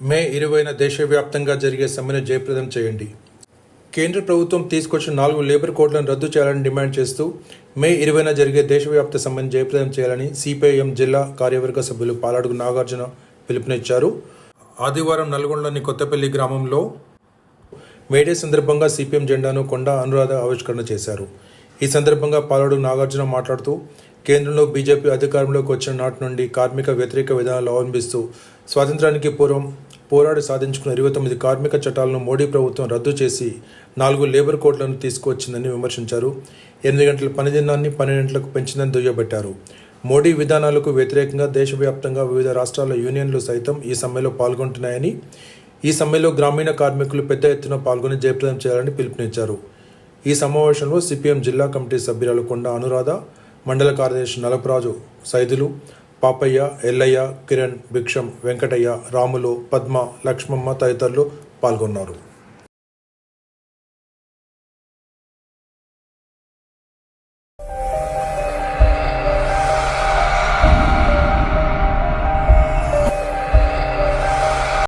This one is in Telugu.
మే ఇరవైన దేశవ్యాప్తంగా జరిగే సమ్మెను జయప్రదం చేయండి. కేంద్ర ప్రభుత్వం తీసుకొచ్చిన నాలుగు లేబర్ కోడ్లను రద్దు చేయాలని డిమాండ్ చేస్తూ మే ఇరవైన జరిగే దేశవ్యాప్త సమ్మెను జయప్రదం చేయాలని సిపిఐఎం జిల్లా కార్యవర్గ సభ్యులు పాలాడుగు నాగార్జున పిలుపునిచ్చారు. ఆదివారం నల్గొండలోని కొత్తపల్లి గ్రామంలో మేడే సందర్భంగా సిపిఎం జెండాను కొండ అనురాధ ఆవిష్కరణ చేశారు. ఈ సందర్భంగా పాలాడు నాగార్జున మాట్లాడుతూ కేంద్రంలో బీజేపీ అధికారంలోకి వచ్చిన నాటి నుండి కార్మిక వ్యతిరేక విధానాలు అవలంబిస్తూ స్వాతంత్రానికి పూర్వం పోరాడి సాధించుకున్న ఇరవై తొమ్మిది కార్మిక చట్టాలను మోడీ ప్రభుత్వం రద్దు చేసి నాలుగు లేబర్ కోడ్లను తీసుకువచ్చిందని విమర్శించారు. ఎనిమిది గంటల పని దినాన్ని పన్నెండు గంటలకు పెంచిందని దుయ్యబట్టారు. మోడీ విధానాలకు వ్యతిరేకంగా దేశవ్యాప్తంగా వివిధ రాష్ట్రాల యూనియన్లు సైతం ఈ సమ్మెలో పాల్గొంటున్నాయని ఈ సమ్మెలో గ్రామీణ కార్మికులు పెద్ద ఎత్తున పాల్గొని జయప్రదం చేయాలని పిలుపునిచ్చారు. ఈ సమావేశంలో సిపిఎం జిల్లా కమిటీ సభ్యురాలు కొండ అనురాధ మండల కార్యదర్శి నలపరాజు సైదులు పాపయ్య ఎల్లయ్య కిరణ్ భిక్షం వెంకటయ్య రాములు పద్మ లక్ష్మమ్మ తదితరులు పాల్గొన్నారు.